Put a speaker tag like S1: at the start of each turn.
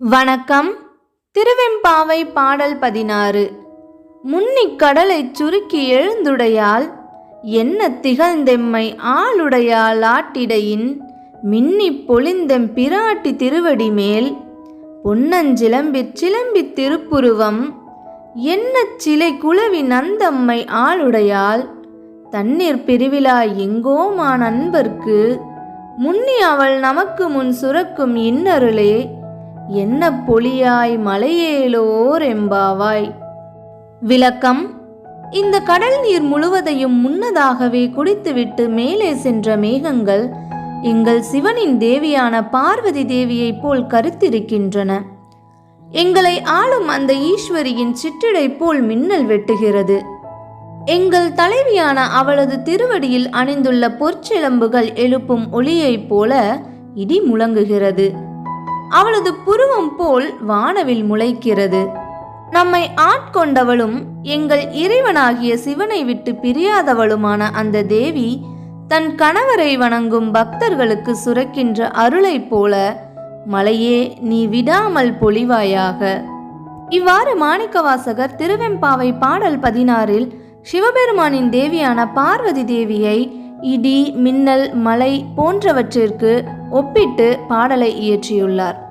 S1: வணக்கம். திருவெம்பாவை பாடல் பதினாறு. முன்னிக்கடலைச் சுருக்கி எழுந்துடையால் என்ன திகழ்ந்தெம்மை ஆளுடையால் ஆட்டிடையின். மின்னிப் பொழிந்தெம் பிராட்டி திருவடி மேல் பொன்னஞ்சிலம்பிற் சிலம்பித் திருப்புருவம். என்ன சிலை குலவி நந்தம்மை ஆளுடையால் தண்ணீர் பிரிவிழா எங்கோமா நண்பர்க்கு. முன்னி அவள் நமக்கு முன் சுரக்கும் இன்னருளே. என்ன பொலியாய் மலையேலோர் எம்பாவாய். விளக்கம் இந்த கடல் நீர் முழுவதையும் முன்னதாகவே குடித்துவிட்டு மேலே சென்ற மேகங்கள் எங்கள் சிவனின் தேவியான பார்வதி தேவியைப் போல் கருத்திருக்கின்றன. எங்களை ஆளும் அந்த ஈஸ்வரியின் சிற்றிடை போல் மின்னல் வெட்டுகிறது. எங்கள் தலைவியான அவளது திருவடியில் அணிந்துள்ள பொற்சிலம்புகள் எழுப்பும் ஒளியைப் போல இடி முழங்குகிறது. அவளது புருவம் போல் வானவில் முளைக்கிறது. நம்மை ஆட்கொண்டவளும் எங்கள் இறைவனாகிய சிவனை விட்டு பிரியாதவளுமான அந்த தேவி தன் கணவரை வணங்கும் பக்தர்களுக்கு சுரக்கின்ற அருளைப் போல மலையே நீ விடாமல் பொழிவாயாக. இவ்வாறு மாணிக்கவாசகர் திருவெம்பாவை பாடல் பதினாறில் சிவபெருமானின் தேவியான பார்வதி தேவியை இடி மின்னல் மலை போன்றவற்றிற்கு ஒப்பிட்டு பாடலை இயற்றியுள்ளார்.